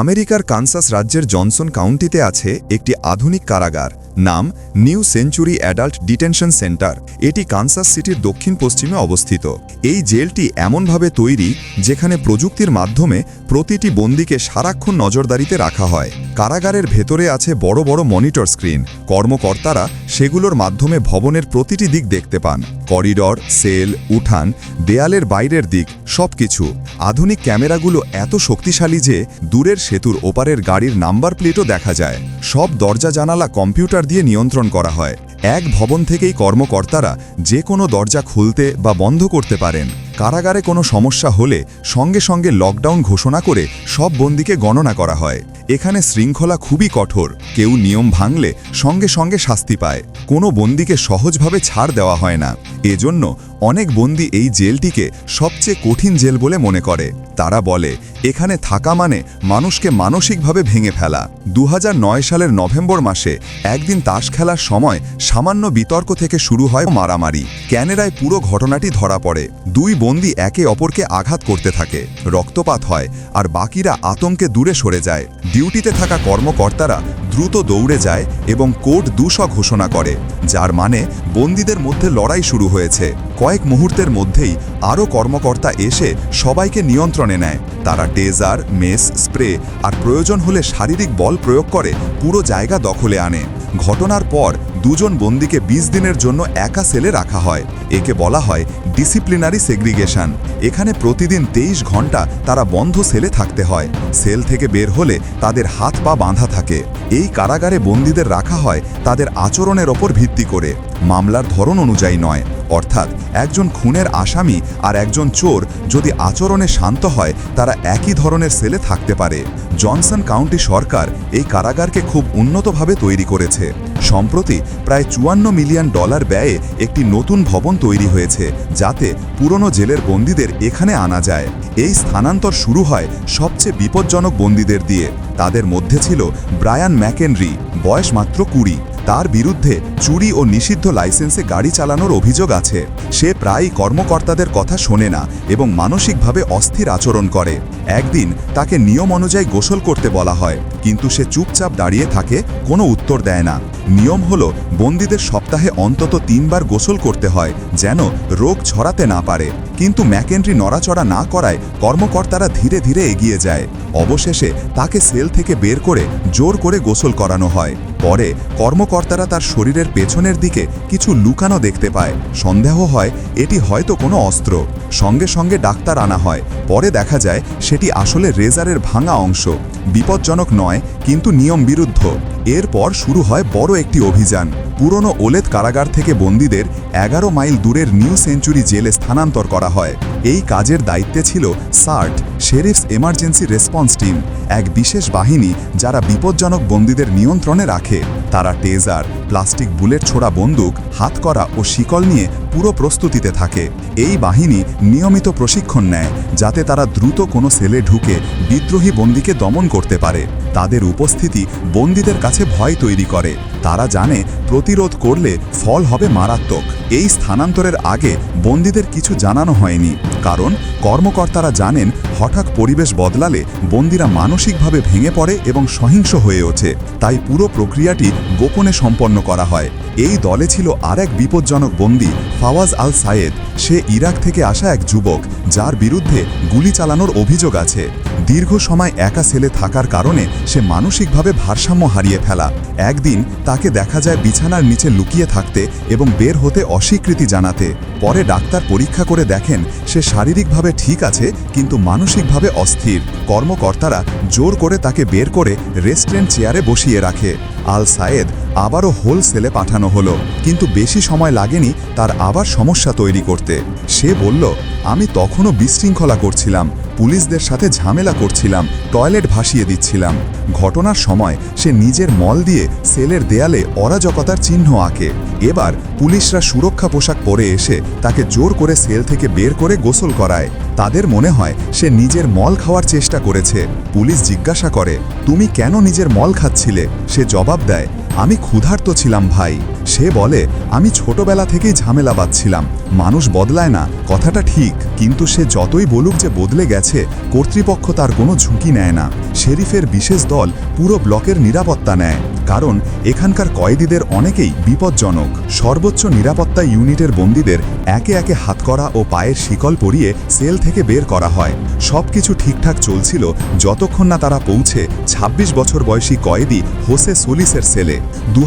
আমেরিকার কানসাস রাজ্যের জনসন কাউন্টিতে আছে একটি আধুনিক কারাগার, নাম new century adult detention centre. এটি কানসাস সিটির দক্ষিণ পশ্চিমে অবস্থিত। এই জেলটি এমনভাবে তৈরি যেখানে প্রযুক্তির মাধ্যমে প্রতিটি বন্দীকে সারাক্ষণ নজরদারিতে রাখা হয়। কারাগারের ভেতরে আছে বড় বড় মনিটর স্ক্রিন। কর্মকর্তারা সেগুলোর মাধ্যমে ভবনের প্রতিটি দিক দেখতে পান। করিডর, সেল, উঠান, দেয়ালের বাইরের দিক সব কিছু আধুনিক ক্যামেরাগুলো এত শক্তিশালী যে দূরের সেতুর ওপারের গাড়ির নাম্বার প্লেটও দেখা যায়। সব দরজা, জানালা, কম্পিউটার দিয়ে নিয়ন্ত্রণ করা হয়। এক ভবন থেকেই কর্মকর্তারা যে কোনো দরজা খুলতে বা বন্ধ করতে পারেন। কারাগারে কোনো সমস্যা হলে সঙ্গে সঙ্গে লকডাউন ঘোষণা করে সব বন্দীকে গণনা করা হয়। এখানে শৃঙ্খলা খুবই কঠোর। কেউ নিয়ম ভাঙলে সঙ্গে সঙ্গে শাস্তি পায়। কোনো বন্দীকে সহজভাবে ছাড় দেওয়া হয় না। এজন্য অনেক বন্দী এই জেলটিকে সবচেয়ে কঠিন জেল বলে মনে করে। তারা বলে, এখানে থাকা মানে মানুষকে মানসিকভাবে ভেঙে ফেলা। দু হাজার নয় সালের নভেম্বর মাসে একদিন তাস খেলার সময় সামান্য বিতর্ক থেকে শুরু হয় মারামারি। ক্যানেরায় পুরো ঘটনাটি ধরা পড়ে। দুই বন্দী একে অপরকে আঘাত করতে থাকে। রক্তপাত হয় আর বাকিরা আতঙ্কে দূরে সরে যায়। ডিউটিতে থাকা কর্মকর্তারা দ্রুত দৌড়ে যায় এবং কোর্ট দুশ ঘোষণা করে, যার মানে বন্দীদের মধ্যে লড়াই শুরু হয়েছে। কয়েক মুহূর্তের মধ্যেই আরও কর্মকর্তা এসে সবাইকে নিয়ন্ত্রণে নেয়। তারা টেজার, মেস, স্প্রে আর প্রয়োজন হলে শারীরিক বল প্রয়োগ করে, পুরো জায়গা দখলে আনে। ঘটনার পর দুজন বন্দীকে ২০ দিনের জন্য একা সেলে রাখা হয়। একে বলা হয় ডিসিপ্লিনারি সেগ্রিগেশন এখানে প্রতিদিন তেইশ ঘণ্টা তারা বন্ধ সেলে থাকতে হয়। সেল থেকে বের হলে তাদের হাত পা বাঁধা থাকে। এই কারাগারে বন্দীদের রাখা হয় তাদের আচরণের ওপর ভিত্তি করে। মামলার ধরন অনুযায়ী নয়। অর্থাৎ একজন খুনের আসামি আর একজন চোর যদি আচরণে শান্ত হয়, তারা একই ধরনের সেলে থাকতে পারে। জনসন কাউন্টি সরকার এই কারাগারকে খুব উন্নতভাবে তৈরি করেছে। সম্প্রতি প্রায় চুয়ান্ন মিলিয়ন ডলার ব্যয়ে একটি নতুন ভবন তৈরি হয়েছে, যাতে পুরনো জেলের বন্দীদের এখানে আনা যায়। এই স্থানান্তর শুরু হয় সবচেয়ে বিপজ্জনক বন্দীদের দিয়ে। তাদের মধ্যে ছিল ব্রায়ান ম্যাকেনরি, বয়স মাত্র কুড়ি। তার বিরুদ্ধে চুরি ও নিষিদ্ধ লাইসেন্সে গাড়ি চালানোর অভিযোগ আছে। সে প্রায়ই কর্মকর্তাদের কথা শোনে না এবং মানসিকভাবে অস্থির আচরণ করে। একদিন তাকে নিয়ম অনুযায়ী গোসল করতে বলা হয়, কিন্তু সে চুপচাপ দাঁড়িয়ে থাকে, কোনো উত্তর দেয় না। নিয়ম হল, বন্দীদের সপ্তাহে অন্তত তিনবার গোসল করতে হয়, যেন রোগ ছড়াতে না পারে। কিন্তু ম্যাকেন্ড্রি নড়াচড়া না করায় কর্মকর্তারা ধীরে ধীরে এগিয়ে যায়। অবশেষে তাকে সেল থেকে বের করে জোর করে গোসল করানো হয়। পরে কর্মকর্তারা তার শরীরের পেছনের দিকে কিছু লুকানো দেখতে পায়। সন্দেহ হয়, এটি হয়তো কোনো অস্ত্র। সঙ্গে সঙ্গে ডাক্তার আনা হয়। পরে দেখা যায়, সেটি আসলে রেজারের ভাঙা অংশ। বিপজ্জনক নয়, কিন্তু নিয়ম বিরুদ্ধ। এরপর শুরু হয় বড় একটি অভিযান। পুরনো ওলেদ কারাগার থেকে বন্দীদের এগারো মাইল দূরের নিউ সেঞ্চুরি জেলে স্থানান্তর করা হয়। এই কাজের দায়িত্বে ছিল SERT, sheriff's emergency response team, এক বিশেষ বাহিনী যারা বিপজ্জনক বন্দীদের নিয়ন্ত্রণে রাখে। তারা টেজার, প্লাস্টিক বুলেট ছোড়া বন্দুক হাতকড়া ও শিকল নিয়ে পুরো প্রস্তুতিতে থাকে। এই বাহিনী নিয়মিত প্রশিক্ষণ নেয়, যাতে তারা দ্রুত কোনো সেলে ঢুকে বিদ্রোহী বন্দীকে দমন করতে পারে। তাদের উপস্থিতি বন্দীদের কাছে ভয় তৈরি করে। তারা জানে প্রতিরোধ করলে ফল হবে মারাত্মক। এই স্থানান্তরের আগে বন্দীদের কিছু জানানো হয়নি, কারণ কর্মকর্তারা জানেন হঠাৎ পরিবেশ বদলালে বন্দিরা মানসিকভাবে ভেঙে পড়ে এবং সহিংস হয়ে ওঠে। তাই পুরো প্রক্রিয়াটি গোপনে সম্পন্ন করা হয়। এই দলে ছিল আর এক বিপজ্জনক বন্দী, ফাওয়াজ আল সায়েদ। সে ইরাক থেকে আসা এক যুবক, যার বিরুদ্ধে গুলি চালানোর অভিযোগ আছে। দীর্ঘ সময় একা সেলে থাকার কারণে সে মানসিকভাবে ভারসাম্য হারিয়ে ফেলা। একদিন তাকে দেখা যায় বিছানার নিচে লুকিয়ে থাকতে এবং বের হতে অস্বীকৃতি জানাতে। পরে ডাক্তার পরীক্ষা করে দেখেন সে শারীরিকভাবে ঠিক আছে, কিন্তু মানসিকভাবে অস্থির। কর্মকর্তারা জোর করে তাকে বের করে রেস্টুরেন্ট চেয়ারে বসিয়ে রাখে। আল সায়েদ আবারও হোল সেলে পাঠানো হলো, কিন্তু বেশি সময় লাগেনি তার আবার সমস্যা তৈরি করতে। সে বলল, আমি তখনও বিশৃঙ্খলা করছিলাম পুলিশদের সাথে ঝামেলা করছিলাম, টয়লেট ভাসিয়ে দিচ্ছিলাম। ঘটনার সময় সে নিজের মল দিয়ে সেলের দেয়ালে অরাজকতার চিহ্ন আঁকে। এবার পুলিশরা সুরক্ষা পোশাক পরে এসে তাকে জোর করে সেল থেকে বের করে গোসল করায়। তাদের মনে হয় সে নিজের মল খাওয়ার চেষ্টা করেছে। পুলিশ জিজ্ঞাসা করে, তুমি কেন নিজের মল খাচ্ছিলে? সে জবাব দেয়, আমি ক্ষুধার্ত ছিলাম ভাই। সে বলে, আমি ছোটবেলা থেকেই ঝামেলা বাঁধছিলাম। মানুষ বদলায় না, কথাটা ঠিক, কিন্তু সে যতই বলুক যে বদলে গেছে, কর্তৃপক্ষ তার কোনো ঝুঁকি নেয় না। শেরিফের বিশেষ দল পুরো ব্লকের নিরাপত্তা নেয়, কারণ এখানকার কয়েদিদের অনেকেই বিপজ্জনক। সর্বোচ্চ নিরাপত্তা ইউনিটের বন্দীদের একে একে হাতকড়া ও পায়ের শিকল পরিয়ে সেল থেকে বের করা হয়। সব কিছু ঠিকঠাক চলছিল, যতক্ষণ না তারা পৌঁছে ২৬ বছর বয়সী কয়েদি হোসে সোলিসের সেলে দু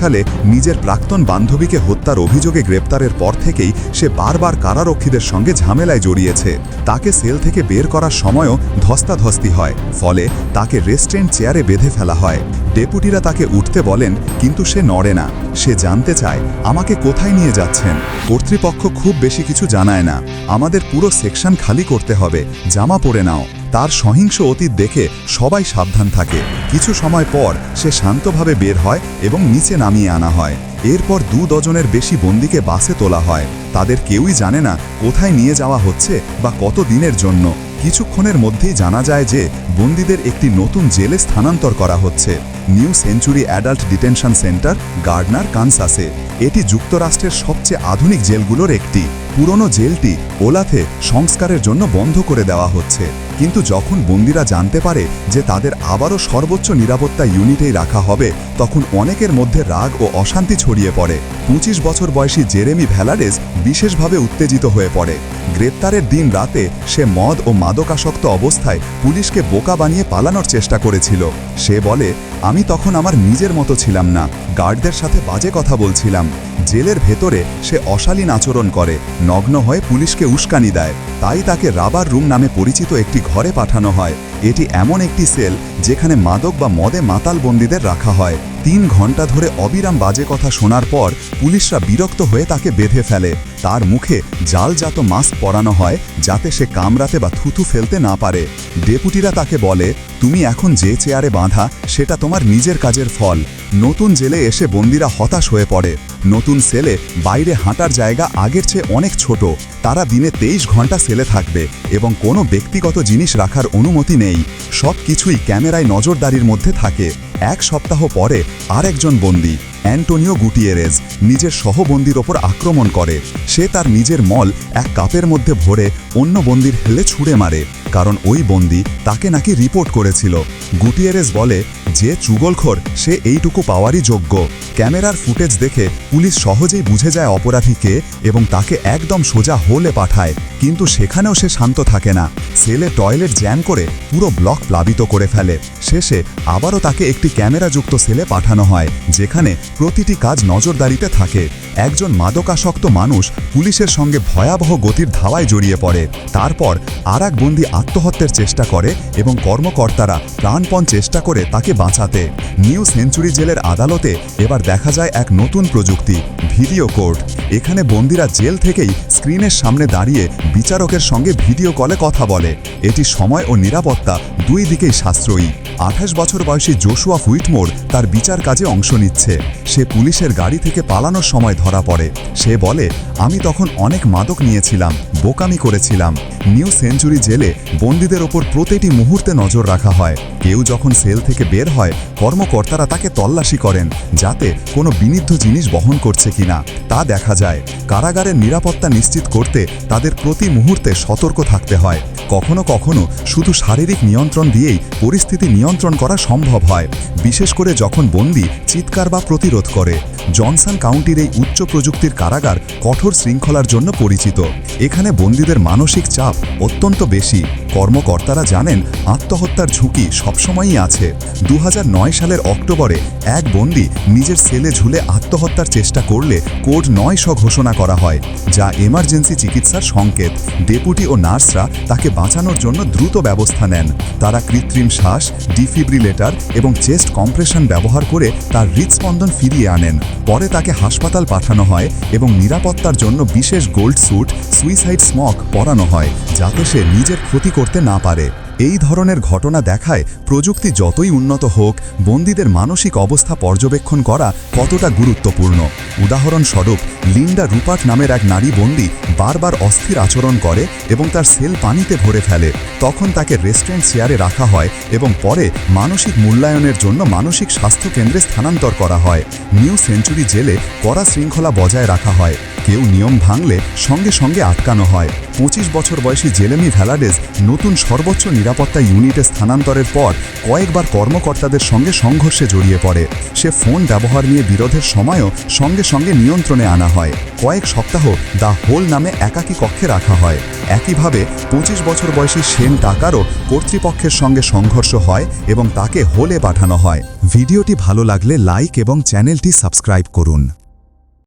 সালে নিজের প্রাক্তন বান্ধবীকে হত্যার অভিযোগে গ্রেপ্তারের পর থেকেই সে বারবার কারারক্ষীদের সঙ্গে ঝামেলায় জড়িয়েছে। তাকে সেল থেকে বের করার সময়ও ধস্তাধস্তি হয়, ফলে তাকে রেস্টুরেন্ট চেয়ারে বেঁধে ফেলা হয়। ডেপুটিরা তাকে উঠতে বলেন, কিন্তু সে নড়ে না। সে জানতে চায়, আমাকে কোথায় নিয়ে যাচ্ছেন? কর্তৃপক্ষ খুব বেশি কিছু জানায় না। আমাদের পুরো সেকশন খালি করতে হবে, জামা পরে নাও। তার সহিংস অতীত দেখে সবাই সাবধান থাকে। কিছু সময় পর সে শান্তভাবে বের হয় এবং নিচে নামিয়ে আনা হয়। এরপর দু ডজনের বেশি বন্দিকে বাসে তোলা হয়। তাদের কেউই জানে না কোথায় নিয়ে যাওয়া হচ্ছে বা কত দিনের জন্য। কিছুক্ষণের মধ্যেই জানা যায় যে বন্দীদের একটি নতুন জেলে স্থানান্তর করা হচ্ছে। New century adult detention centre, Gardner, কানসাসে। এটি যুক্তরাষ্ট্রের সবচেয়ে আধুনিক জেলগুলোর একটি। পুরনো জেলটি ওলাথে সংস্কারের জন্য বন্ধ করে দেওয়া হচ্ছে। কিন্তু যখন বন্দিরা জানতে পারে যে তাদের আবারও সর্বোচ্চ নিরাপত্তা ইউনিটেই রাখা হবে, তখন অনেকের মধ্যে রাগ ও অশান্তি ছড়িয়ে পড়ে। পঁচিশ বছর বয়সী জেরেমি ভ্যালাডেস বিশেষভাবে উত্তেজিত হয়ে পড়ে। গ্রেপ্তারের দিন রাতে সে মদ ও মাদকাসক্ত অবস্থায় পুলিশকে বোকা বানিয়ে পালানোর চেষ্টা করেছিল। সে বলে, আমি তখন আমার নিজের মতো ছিলাম না। গার্ডদের সাথে বাজে কথা বলছিলাম। জেলের ভেতরে সে অশালীন আচরণ করে। নগ্ন হয়ে পুলিশকে উস্কানি দেয়। তাই তাকে রাবার রুম নামে পরিচিত একটি ঘরে পাঠানো হয়। এটি এমন একটি সেল যেখানে মাদক বা মদে মাতাল বন্দীদের রাখা হয়। তিন ঘণ্টা ধরে অবিরাম বাজে কথা শোনার পর পুলিশরা বিরক্ত হয়ে তাকে বেঁধে ফেলে। তার মুখে জালজাত মাস্ক পরানো হয় যাতে সে কামড়াতে বা থুথু ফেলতে না পারে। ডেপুটিরা তাকে বলে, তুমি এখন যে চেয়ারে বাঁধা, সেটা তোমার নিজের কাজের ফল। নতুন জেলে এসে বন্দিরা হতাশ হয়ে পড়ে। নতুন সেলে বাইরে হাঁটার জায়গা আগের চেয়ে অনেক ছোট। তারা দিনে তেইশ ঘণ্টা সেলে থাকবে এবং কোনো ব্যক্তিগত জিনিস রাখার অনুমতি নেই। সব কিছুই ক্যামেরায় নজরদারির মধ্যে থাকে। এক সপ্তাহ পরে আর একজন বন্দী, অ্যান্টোনিও গুটিয়েরেজ, নিজের সহবন্দির ওপর আক্রমণ করে। সে তার নিজের মল এক কাপের মধ্যে ভরে অন্য বন্দির হেলে ছুঁড়ে মারে, কারণ ওই বন্দি তাকে নাকি রিপোর্ট করেছিল। গুটিয়েরেজ বলে যে চুগলখোর সে এইটুকু পাওয়ারই যোগ্য। ক্যামেরার ফুটেজ দেখে পুলিশ সহজেই বুঝে যায় অপরাধী কে এবং তাকে একদম সোজা হোলে পাঠায়, কিন্তু সেখানেও সে শান্ত থাকে না। সেলে টয়লেট জ্যাম করে পুরো ব্লক প্লাবিত করে ফেলে। শেষে আবারও তাকে একটি ক্যামেরাযুক্ত সেলে পাঠানো হয়, যেখানে প্রতিটি কাজ নজরদারিতে থাকে। একজন মাদকাসক্ত মানুষ পুলিশের সঙ্গে ভয়াবহ গতির ধাওয়ায় জড়িয়ে পড়ে। তারপর আর এক বন্দি আত্মহত্যার চেষ্টা করে এবং কর্মকর্তারা প্রাণপণ চেষ্টা করে তাকে বাঁচাতে। নিউ সেঞ্চুরি জেলের আদালতে এবার দেখা যায় এক নতুন প্রযুক্তি, ভিডিও কোর্ট এখানে বন্দিরা জেল থেকেই স্ক্রিনের সামনে দাঁড়িয়ে বিচারকের সঙ্গে ভিডিও কলে কথা বলে। এটি সময় ও নিরাপত্তা দুই দিকেই সাশ্রয়ী। আঠাশ বছর বয়সী জোশুয়া ফুইটমোর তার বিচার কাজে অংশ নিচ্ছে। সে পুলিশের গাড়ি থেকে পালানোর সময় ধরা পড়ে। সে বলে, আমি তখন অনেক মাদক নিয়েছিলাম, বোকামি করেছিলাম। নিউ সেঞ্চুরি জেলে বন্দীদের ওপর প্রতিটি মুহূর্তে নজর রাখা হয়। কেউ যখন সেল থেকে বের হয়, কর্মকর্তারা তাকে তল্লাশি করেন, যাতে কোনো বিনিদ্ধ জিনিস বহন করছে কিনা। তা দেখা যায়, কারাগারের নিরাপত্তা নিশ্চিত করতে তাদের প্রতি মুহূর্তে সতর্ক থাকতে হয়। কখনো কখনো শুধু শারীরিক নিয়ন্ত্রণ দিয়েই পরিস্থিতি নিয়ন্ত্রণ করা সম্ভব হয়। বিশেষ করে যখন বন্দি চিৎকার বা প্রতিরোধ করে। জনসন কাউন্টির এই উচ্চ প্রযুক্তির কারাগার কঠোর শৃঙ্খলার জন্য পরিচিত। এখানে বন্দীদের মানসিক চাপ অত্যন্ত বেশি। কর্মকর্তারা জানেন আত্মহত্যার ঝুঁকি সবসময়ই আছে। দু হাজার নয় সালের অক্টোবরে এক বন্দি নিজের সেলে ঝুলে আত্মহত্যার চেষ্টা করলে কোড নয় শ ঘোষণা করা হয়, যা এমার্জেন্সি চিকিৎসার সংকেত। ডেপুটি ও নার্সরা তাকে বাঁচানোর জন্য দ্রুত ব্যবস্থা নেন। তারা কৃত্রিম শ্বাস, ডিফিব্রিলেটর এবং চেস্ট কম্প্রেশন ব্যবহার করে তার হৃদস্পন্দন ফিরিয়ে আনেন। পরে তাকে হাসপাতাল পাঠানো হয় এবং নিরাপত্তার জন্য বিশেষ গোল্ড স্যুট, সুইসাইড স্মক পরানো হয়, যাতে সে নিজের ক্ষতি করতে না পারে। এই ধরনের ঘটনা দেখায় প্রযুক্তি যতই উন্নত হোক, বন্দীদের মানসিক অবস্থা পর্যবেক্ষণ করা কতটা গুরুত্বপূর্ণ। উদাহরণস্বরূপ, লিন্ডা রুপার্ট নামের এক নারী বন্দী বারবার অস্থির আচরণ করে এবং তার সেল পানিতে ভরে ফেলে, তখন তাকে রেস্টুরেন্ট চেয়ারে রাখা হয় এবং পরে মানসিক মূল্যায়নের জন্য মানসিক স্বাস্থ্য কেন্দ্রে স্থানান্তর করা হয়। নিউ সেঞ্চুরি জেলে কড়া শৃঙ্খলা বজায় রাখা হয়। কেউ নিয়ম ভাঙলে সঙ্গে সঙ্গে আটকানো হয়। পঁচিশ বছর বয়সী জেলেমি ভ্যালাডেস নতুন সর্বোচ্চ নিরাপত্তা ইউনিটে স্থানান্তরের পর কয়েকবার কর্মকর্তাদের সঙ্গে সংঘর্ষে জড়িয়ে পড়ে। সে ফোন ব্যবহার নিয়ে বিরোধের সময়ও সঙ্গে সঙ্গে নিয়ন্ত্রণে আনা হয়। কয়েক সপ্তাহ দ্য হোল নামে একাকী কক্ষে রাখা হয়। একইভাবে পঁচিশ বছর বয়সী সেন টাকারও কর্তৃপক্ষের সঙ্গে সংঘর্ষ হয় এবং তাকে হোলে পাঠানো হয়। ভিডিওটি ভালো লাগলে লাইক এবং চ্যানেলটি সাবস্ক্রাইব করুন।